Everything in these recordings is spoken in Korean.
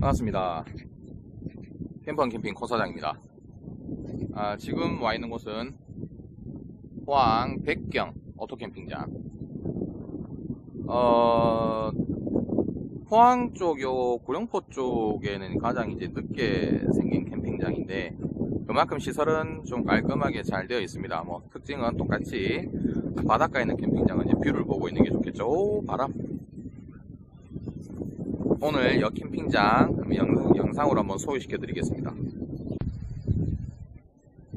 반갑습니다. 캠퍼 캠핑 코사장입니다. 아, 지금 와 있는 곳은 포항 백경 오토 캠핑장. 어, 포항 쪽, 요, 구룡포 쪽에는 가장 이제 늦게 생긴 캠핑장인데, 그만큼 시설은 좀 깔끔하게 잘 되어 있습니다. 뭐, 특징은 똑같이 바닷가에 있는 캠핑장은 이제 뷰를 보고 있는 게 좋겠죠. 오, 바람. 오늘 여 캠핑장 영, 영상으로 한번 소개시켜 드리겠습니다.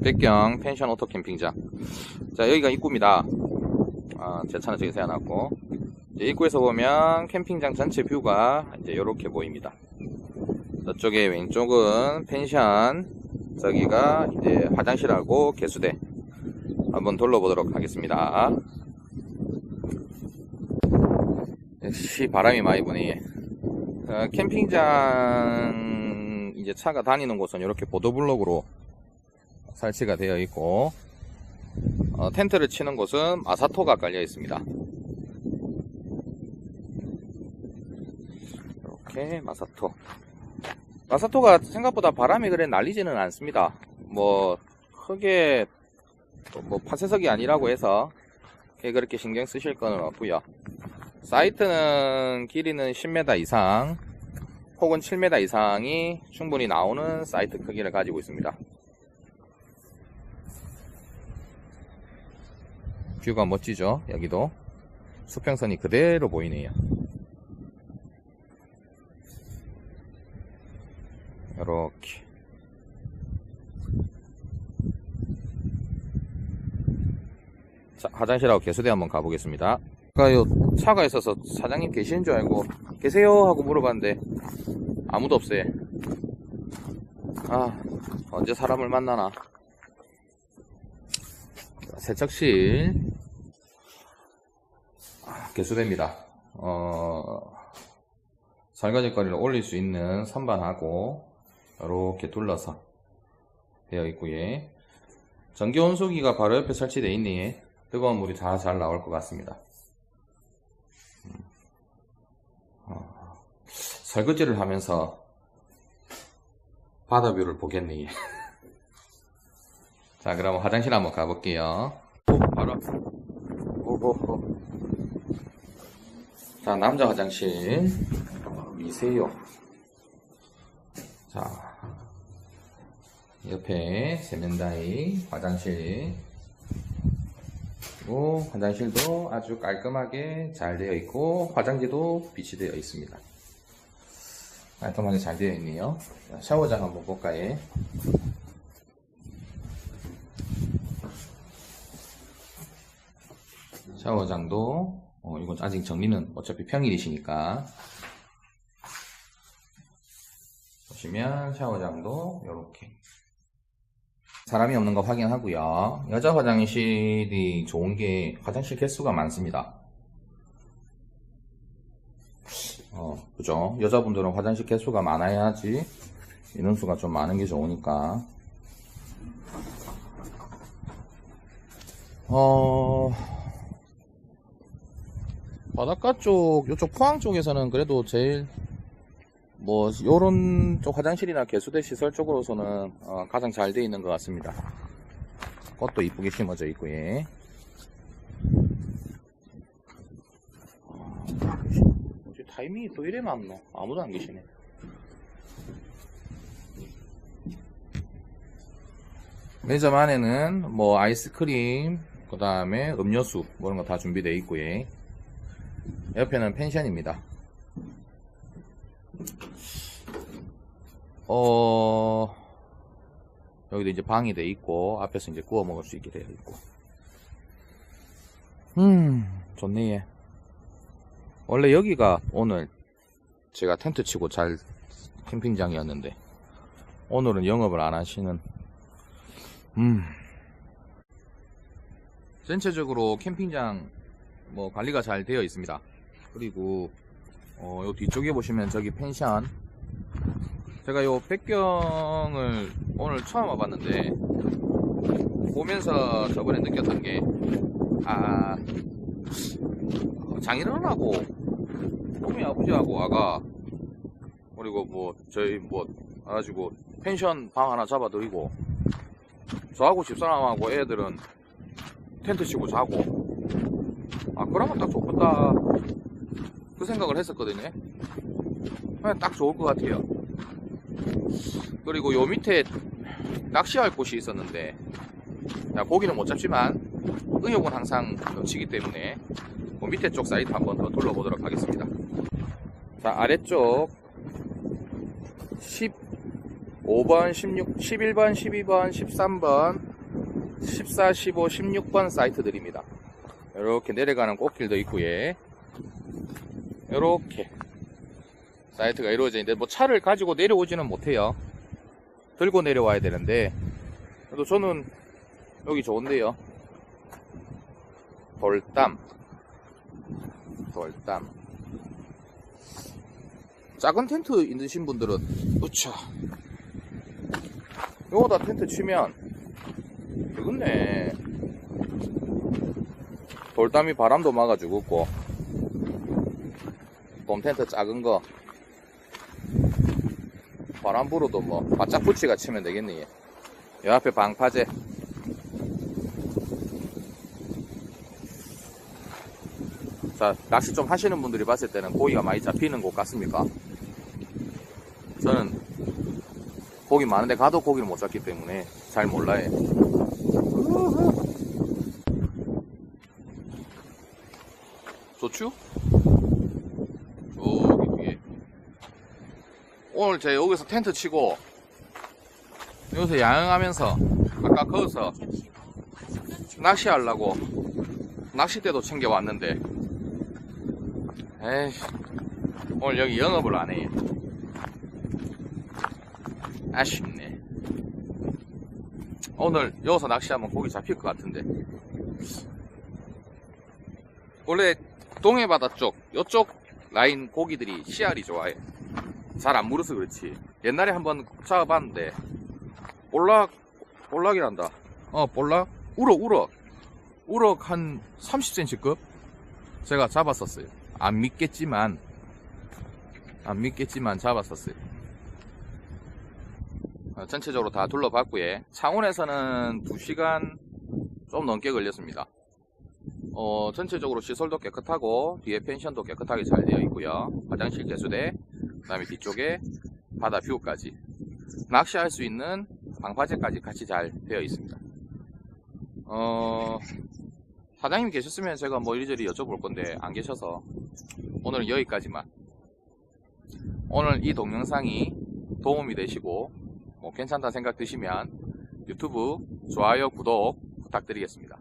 백경 펜션 오토 캠핑장. 자, 여기가 입구입니다. 아, 제 차는 저기 세워놨고. 입구에서 보면 캠핑장 전체 뷰가 이제 이렇게 보입니다. 저쪽에 왼쪽은 펜션, 저기가 이제 화장실하고 개수대. 한번 둘러보도록 하겠습니다. 역시 바람이 많이 부네. 어, 캠핑장 이제 차가 다니는 곳은 이렇게 보도블록으로 설치가 되어 있고 어, 텐트를 치는 곳은 마사토가 깔려 있습니다. 이렇게 마사토. 마사토가 생각보다 바람이 그래 날리지는 않습니다. 뭐 크게 또뭐 파쇄석이 아니라고 해서 그렇게 신경 쓰실 거는 없고요. 사이트는 길이는 10m 이상 혹은 7m 이상이 충분히 나오는 사이트 크기를 가지고 있습니다. 뷰가 멋지죠? 여기도 수평선이 그대로 보이네요. 이렇게 자, 화장실하고 개수대 한번 가보겠습니다. 아까 요 차가 있어서 사장님 계시는 줄 알고 계세요 하고 물어봤는데 아무도 없어요. 아 언제 사람을 만나나. 자, 세척실 아, 개수대입니다. 어, 설거지거리를 올릴 수 있는 선반하고 이렇게 둘러서 되어 있고요. 전기 온수기가 바로 옆에 설치되어 있니 뜨거운 물이 다 잘 나올 것 같습니다. 설거지를 하면서 바다뷰를 보겠네. 자, 그럼 화장실 한번 가볼게요. 오, 바로. 오호호. 자, 남자 화장실. 미세요. 자, 옆에 세면다이 화장실. 그리고 화장실도 아주 깔끔하게 잘 되어 있고 화장지도 비치되어 있습니다. 깔끔하게 잘 되어 있네요. 자, 샤워장 한번 볼까요? 샤워장도 어, 이건 아직 정리는 어차피 평일이시니까 보시면 샤워장도 이렇게 사람이 없는 거 확인하고요. 여자 화장실이 좋은 게 화장실 개수가 많습니다. 어, 그죠? 여자분들은 화장실 개수가 많아야지 인원수가 좀 많은 게 좋으니까. 어, 바닷가 쪽, 이쪽 포항 쪽에서는 그래도 제일 뭐 요런 쪽 화장실이나 개수대 시설 쪽으로서는 어, 가장 잘 되어 있는 것 같습니다. 꽃도 이쁘게 심어져 있고 예. 어째 타이밍이 또 이래 맞노? 아무도 안 계시네. 매점 안에는 뭐 아이스크림, 그 다음에 음료수 뭐 이런 거 다 준비되어 있고 예. 옆에는 펜션입니다. 어, 여기도 이제 방이 돼 있고, 앞에서 이제 구워 먹을 수 있게 되어 있고. 음, 좋네, 예. 원래 여기가 오늘 제가 텐트 치고 잘 캠핑장이었는데, 오늘은 영업을 안 하시는, 음. 전체적으로 캠핑장 뭐 관리가 잘 되어 있습니다. 그리고 어, 요 뒤쪽에 보시면 저기 펜션. 제가 요 백경을 오늘 처음 와봤는데, 보면서 저번에 느꼈던 게, 아, 장인어른하고, 몸이 아버지하고 아가, 그리고 뭐 저희 뭐 가지고 펜션 방 하나 잡아드리고 저하고 집사람하고 애들은 텐트 치고 자고. 아 그러면 딱 좋겠다. 그 생각을 했었거든요. 그냥 딱 좋을 것 같아요. 그리고 요 밑에 낚시할 곳이 있었는데 야, 고기는 못 잡지만 의욕은 항상 넘치기 때문에 그 밑에 쪽 사이트 한번 더 둘러보도록 하겠습니다 자 아래쪽 15번, 16, 11번, 12번, 13번, 14, 15, 16번 사이트들입니다. 이렇게 내려가는 꽃길도 있고요. 이렇게 사이트가 이루어져 있는데 뭐 차를 가지고 내려오지는 못해요. 들고 내려와야 되는데 그래도 저는 여기 좋은데요. 돌담, 돌담. 작은 텐트 있으신 분들은 으차. 요거다 텐트 치면 되겠네. 돌담이 바람도 막아 주겠고. 봄 텐트 작은 거. 바람 불어도 뭐 바짝 붙이가 치면 되겠네 요 앞에 방파제 자 낚시 좀 하시는 분들이 봤을 때는 고기가 많이 잡히는 곳 같습니까? 저는 고기 많은데 가도 고기를 못 잡기 때문에 잘 몰라요. 좋죠? 저기 뒤에. 오늘 제가 여기서 텐트 치고 여기서 야영하면서 아까 거기서 낚시하려고 낚싯대도 챙겨왔는데 에이 오늘 여기 영업을 안 해. 아쉽네. 오늘 여기서 낚시하면 고기 잡힐 것 같은데. 원래 동해바다 쪽, 요쪽 라인 고기들이 씨알이 좋아해. 잘 안 물어서 그렇지. 옛날에 한번 잡아봤는데, 볼락, 볼락이란다. 어, 볼락? 우럭, 우럭. 우럭 한 30cm급? 제가 잡았었어요. 안 믿겠지만, 안 믿겠지만 잡았었어요. 어, 전체적으로 다 둘러봤고요. 창원에서는 2시간 좀 넘게 걸렸습니다. 어, 전체적으로 시설도 깨끗하고 뒤에 펜션도 깨끗하게 잘 되어 있고요. 화장실 개수대, 그 다음에 뒤쪽에 바다 뷰까지 낚시할 수 있는 방파제까지 같이 잘 되어 있습니다. 어, 사장님 계셨으면 제가 뭐 이리저리 여쭤볼 건데 안 계셔서 오늘은 여기까지만. 오늘 이 동영상이 도움이 되시고 뭐 괜찮다 생각 드시면 유튜브 좋아요, 구독 부탁드리겠습니다.